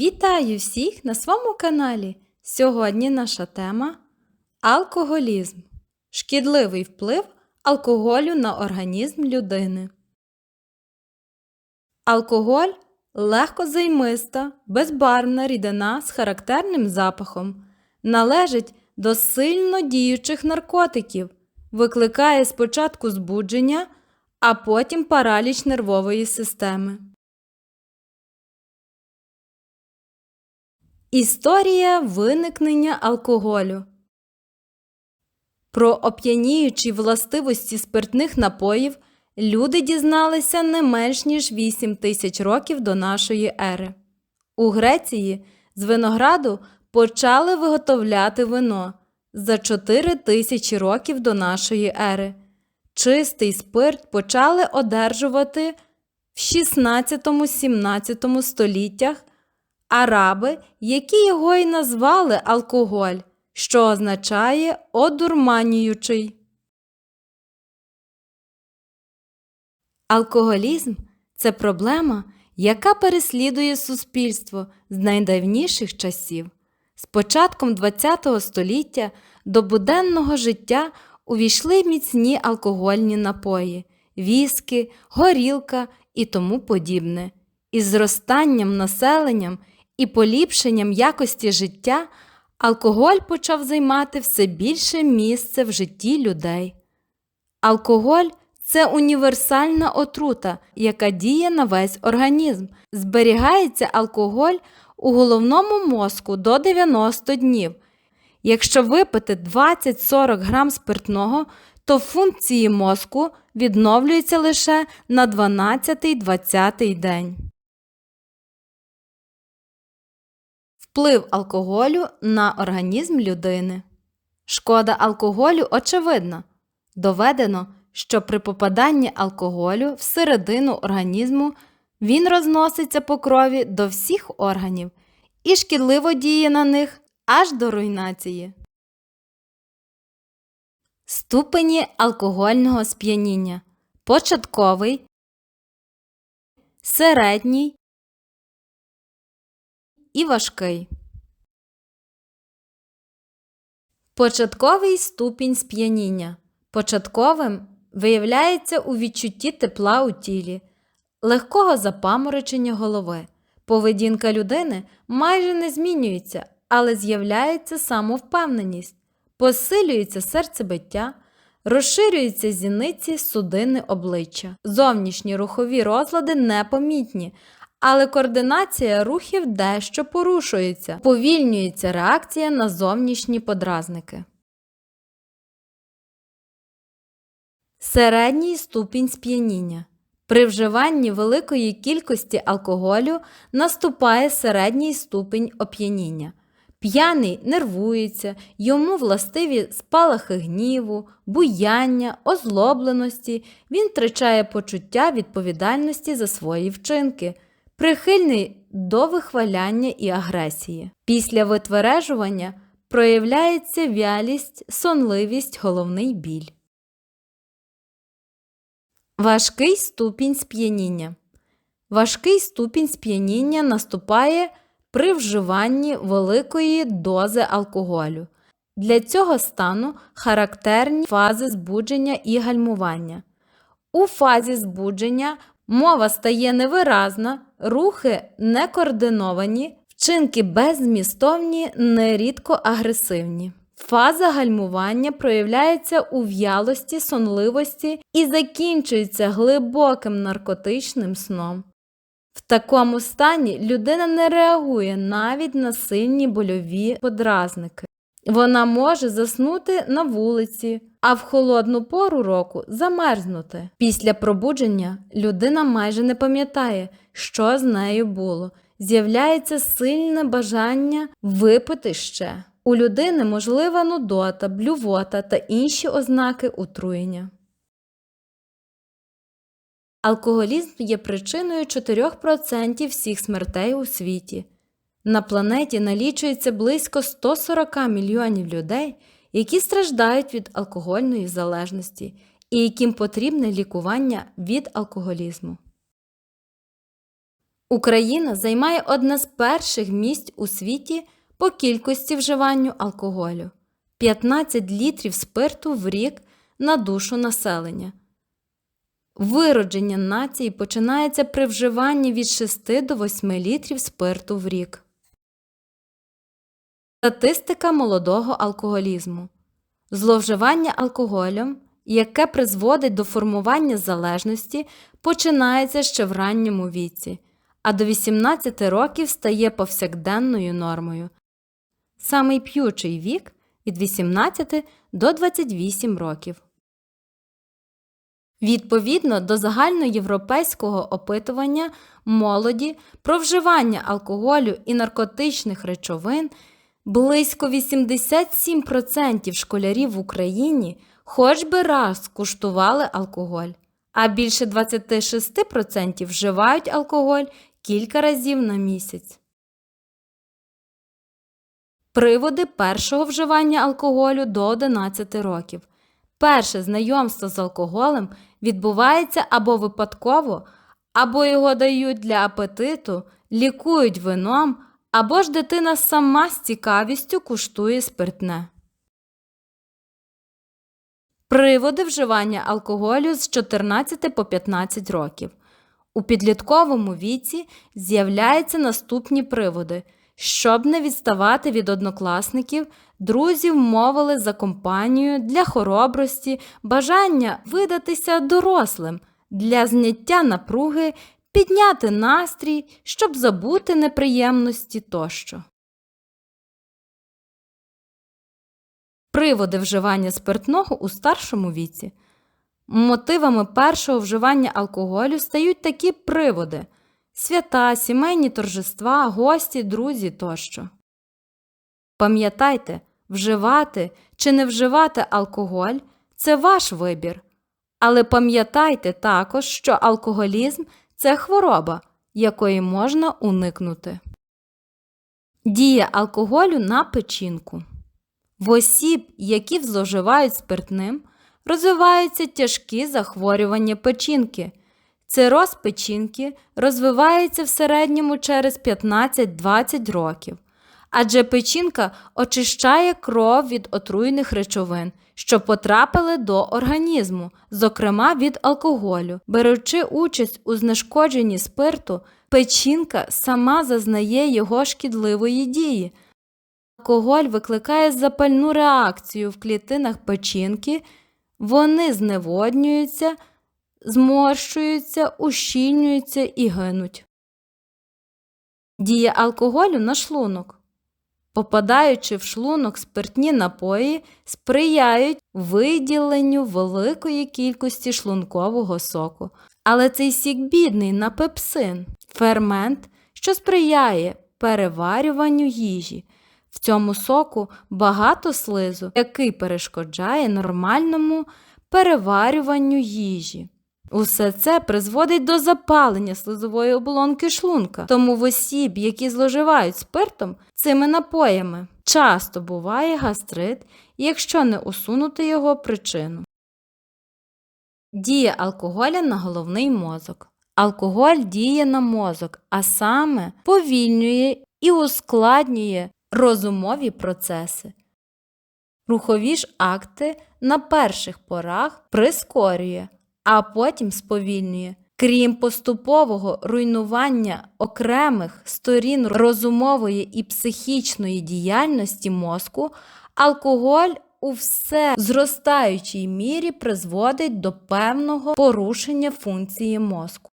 Вітаю всіх на своєму каналі. Сьогодні наша тема алкоголізм. Шкідливий вплив алкоголю на організм людини. Алкоголь легкозаймиста, безбарвна рідина з характерним запахом. Належить до сильно діючих наркотиків, викликає спочатку збудження, а потім параліч нервової системи. Історія виникнення алкоголю. Про оп'яніючі властивості спиртних напоїв люди дізналися не менш ніж 8 тисяч років до нашої ери. У Греції з винограду почали виготовляти вино за 4 тисячі років до нашої ери. Чистий спирт почали одержувати в 16-17 століттях араби, які його й назвали алкоголь, що означає одурманюючий. Алкоголізм це проблема, яка переслідує суспільство з найдавніших часів. З початком ХХ століття до буденного життя увійшли міцні алкогольні напої, віски, горілка і тому подібне. Із зростанням населенням і поліпшенням якості життя алкоголь почав займати все більше місце в житті людей. Алкоголь це універсальна отрута, яка діє на весь організм. Зберігається алкоголь у головному мозку до 90 днів. Якщо випити 20-40 грам спиртного, то функції мозку відновлюються лише на 12-20 день. Вплив алкоголю на організм людини. Шкода алкоголю очевидна. Доведено, що при попаданні алкоголю всередину організму він розноситься по крові до всіх органів і шкідливо діє на них аж до руйнації. Ступені алкогольного сп'яніння. Початковий, середній і важкий. Початковий ступінь сп'яніння. Початковим виявляється у відчутті тепла у тілі, легкого запаморочення голови. Поведінка людини майже не змінюється, але з'являється самовпевненість, посилюється серцебиття, розширюються зіниці судини обличчя. Зовнішні рухові розлади непомітні, але координація рухів дещо порушується, повільнюється реакція на зовнішні подразники. Середній ступінь сп'яніння. При вживанні великої кількості алкоголю наступає середній ступінь оп'яніння. П'яний нервується, йому властиві спалахи гніву, буяння, озлобленості, він втрачає почуття відповідальності за свої вчинки, прихильний до вихваляння і агресії. Після витвережування проявляється вялість, сонливість, головний біль. Важкий ступінь сп'яніння. Важкий ступінь сп'яніння наступає при вживанні великої дози алкоголю. Для цього стану характерні фази збудження і гальмування. У фазі збудження мова стає невиразна, рухи некоординовані, вчинки беззмістовні, нерідко агресивні. Фаза гальмування проявляється у в'ялості, сонливості і закінчується глибоким наркотичним сном. В такому стані людина не реагує навіть на сильні больові подразники. Вона може заснути на вулиці, а в холодну пору року замерзнути. Після пробудження людина майже не пам'ятає, що з нею було. З'являється сильне бажання випити ще. У людини можлива нудота, блювота та інші ознаки отруєння. Алкоголізм є причиною 4% всіх смертей у світі. На планеті налічується близько 140 мільйонів людей, які страждають від алкогольної залежності і яким потрібне лікування від алкоголізму. Україна займає одне з перших місць у світі по кількості вживанню алкоголю 15 літрів спирту в рік на душу населення. Виродження нації починається при вживанні від 6 до 8 літрів спирту в рік. Статистика молодого алкоголізму. Зловживання алкоголем, яке призводить до формування залежності, починається ще в ранньому віці, а до 18 років стає повсякденною нормою. Самий п'ючий вік від 18 до 28 років. Відповідно до загальноєвропейського опитування молоді про вживання алкоголю і наркотичних речовин близько 87% школярів в Україні хоч би раз куштували алкоголь, а більше 26% вживають алкоголь кілька разів на місяць. Приводи першого вживання алкоголю до 11 років. Перше знайомство з алкоголем відбувається або випадково, або його дають для апетиту, лікують вином, або ж дитина сама з цікавістю куштує спиртне. Приводи вживання алкоголю з 14 по 15 років. У підлітковому віці з'являються наступні приводи. Щоб не відставати від однокласників, друзів мовили за компанію для хоробрості, бажання видатися дорослим, для зняття напруги, підняти настрій, щоб забути неприємності тощо. Приводи вживання спиртного у старшому віці. Мотивами першого вживання алкоголю стають такі приводи свята, сімейні торжества, гості, друзі тощо. Пам'ятайте, вживати чи не вживати алкоголь це ваш вибір. Але пам'ятайте також, що алкоголізм це хвороба, якої можна уникнути. Дія алкоголю на печінку. В осіб, які зловживають спиртним, розвиваються тяжкі захворювання печінки. Цироз печінки розвивається в середньому через 15-20 років, адже печінка очищає кров від отруйних речовин, що потрапили до організму, зокрема від алкоголю. Беручи участь у знешкодженні спирту, печінка сама зазнає його шкідливої дії. Алкоголь викликає запальну реакцію в клітинах печінки, вони зневоднюються, зморщуються, ущільнюються і гинуть. Дія алкоголю на шлунок. Попадаючи в шлунок спиртні напої, сприяють виділенню великої кількості шлункового соку. Але цей сік бідний на пепсин фермент, що сприяє переварюванню їжі. В цьому соку багато слизу, який перешкоджає нормальному переварюванню їжі. Усе це призводить до запалення слизової оболонки шлунка, тому в осіб, які зловживають спиртом цими напоями, часто буває гастрит, якщо не усунути його причину. Дія алкоголя на головний мозок. Алкоголь діє на мозок, а саме повільнює і ускладнює розумові процеси. Рухові ж акти на перших порах прискорює, а потім сповільнює. Крім поступового руйнування окремих сторін розумової і психічної діяльності мозку, алкоголь у все зростаючій мірі призводить до певного порушення функції мозку.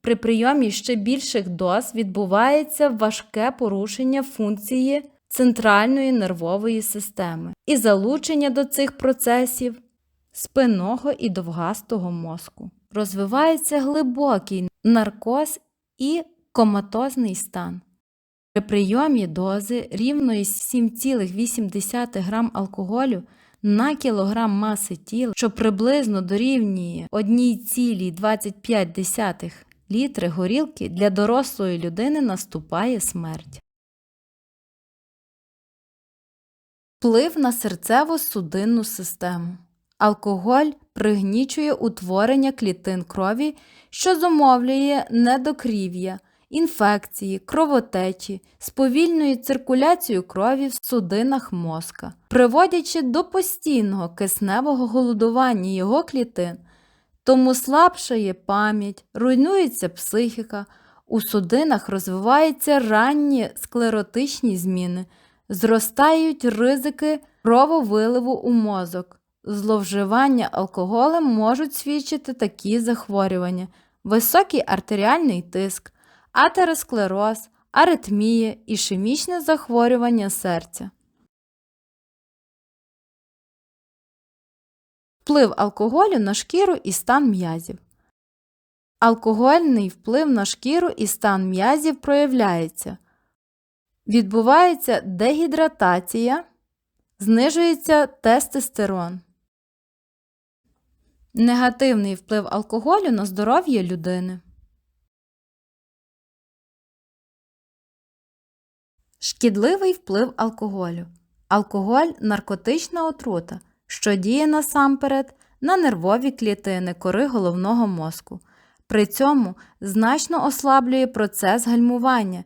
При прийомі ще більших доз відбувається важке порушення функції центральної нервової системи і залучення до цих процесів спинного і довгастого мозку. Розвивається глибокий наркоз і коматозний стан. При прийомі дози рівної 7,8 г алкоголю на кілограм маси тіла, що приблизно дорівнює 1,25 літри горілки для дорослої людини наступає смерть. Вплив на серцево-судинну систему. Алкоголь пригнічує утворення клітин крові, що зумовлює недокрів'я, інфекції, кровотечі, сповільнює циркуляцію крові в судинах мозка, приводячи до постійного кисневого голодування його клітин. Тому слабшає пам'ять, руйнується психіка, у судинах розвиваються ранні склеротичні зміни, зростають ризики крововиливу у мозок. Зловживання алкоголем можуть свідчити такі захворювання: високий артеріальний тиск, атеросклероз, аритмія, ішемічне захворювання серця. Вплив алкоголю на шкіру і стан м'язів. Алкогольний вплив на шкіру і стан м'язів проявляється. Відбувається дегідратація, знижується тестостерон. Негативний вплив алкоголю на здоров'я людини. Шкідливий вплив алкоголю. Алкоголь наркотична отрута, що діє насамперед на нервові клітини кори головного мозку. При цьому значно ослаблює процес гальмування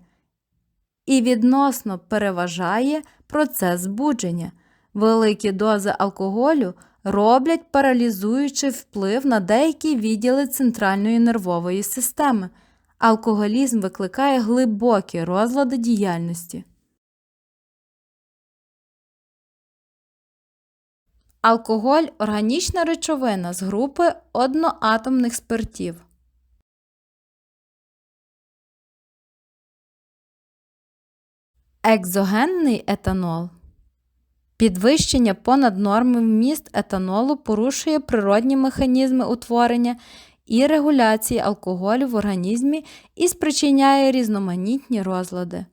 і відносно переважає процес збудження. Великі дози алкоголю роблять паралізуючий вплив на деякі відділи центральної нервової системи. Алкоголізм викликає глибокі розлади діяльності. Алкоголь органічна речовина з групи одноатомних спиртів. Екзогенний етанол. Підвищення понад норми вміст етанолу порушує природні механізми утворення і регуляції алкоголю в організмі і спричиняє різноманітні розлади.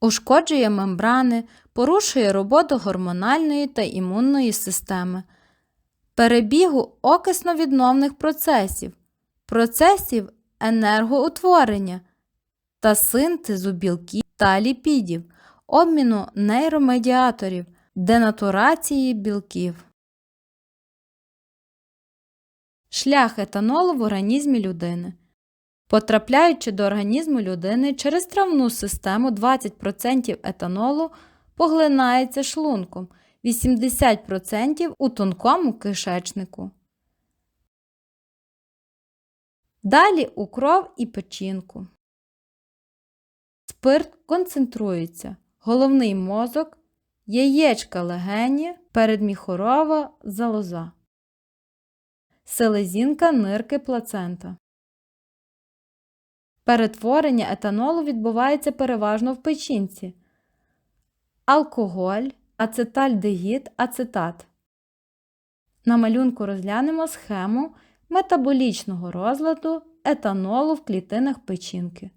Ушкоджує мембрани, порушує роботу гормональної та імунної системи, перебігу окисно-відновних процесів, процесів енергоутворення та синтезу білків та ліпідів, обміну нейромедіаторів, денатурації білків. Шлях етанолу в організмі людини. Потрапляючи до організму людини через травну систему 20% етанолу поглинається шлунком, 80% у тонкому кишечнику. Далі у кров і печінку. Спирт концентрується. Головний мозок, яєчка легені, передміхорова залоза, селезінка нирки плацента. Перетворення етанолу відбувається переважно в печінці. Алкоголь, ацетальдегід, ацетат. На малюнку розглянемо схему метаболічного розладу етанолу в клітинах печінки.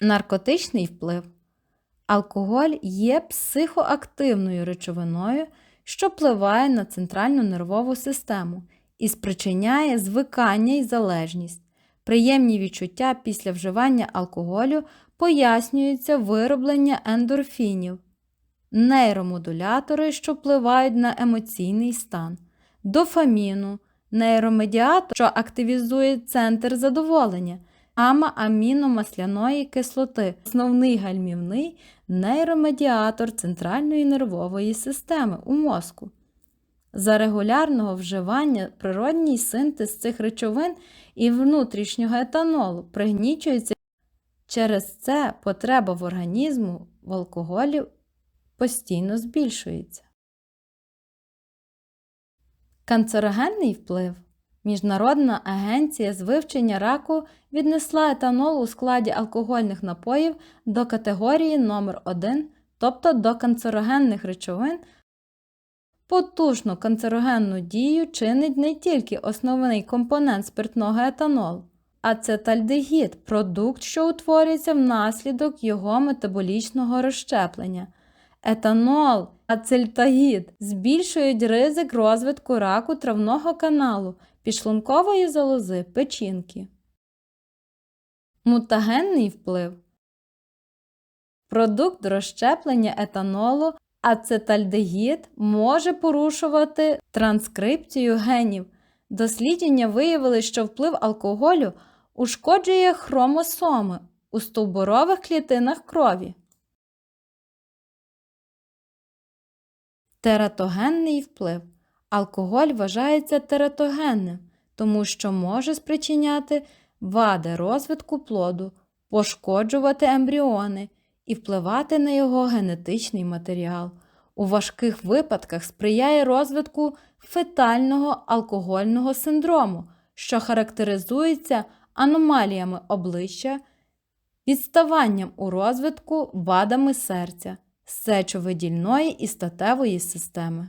Наркотичний вплив. Алкоголь є психоактивною речовиною, що впливає на центральну нервову систему і спричиняє звикання і залежність. Приємні відчуття після вживання алкоголю пояснюються вироблення ендорфінів, нейромодулятори, що впливають на емоційний стан, дофаміну, нейромедіатор, що активізує центр задоволення аміномасляної кислоти, основний гальмівний нейромедіатор центральної нервової системи у мозку. За регулярного вживання природній синтез цих речовин і внутрішнього етанолу пригнічується. Через це потреба в організму в алкоголі постійно збільшується. Канцерогенний вплив Міжнародна агенція з вивчення раку віднесла етанол у складі алкогольних напоїв до категорії номер 1 тобто до канцерогенних речовин. Потужну канцерогенну дію чинить не тільки основний компонент спиртного етанолу, а це тальдегід, продукт, що утворюється внаслідок його метаболічного розщеплення. етанол, ацельтагід збільшують ризик розвитку раку травного каналу, підшлункової залози, печінки. Мутагенний вплив. Продукт розщеплення етанолу ацетальдегід може порушувати транскрипцію генів. Дослідження виявили, що вплив алкоголю ушкоджує хромосоми у стовбурових клітинах крові. Тератогенний вплив. Алкоголь вважається тератогенним, тому що може спричиняти вади розвитку плоду, пошкоджувати ембріони і впливати на його генетичний матеріал. У важких випадках сприяє розвитку фетального алкогольного синдрому, що характеризується аномаліями обличчя, відставанням у розвитку, вадами серця, сечовидільної і статевої системи.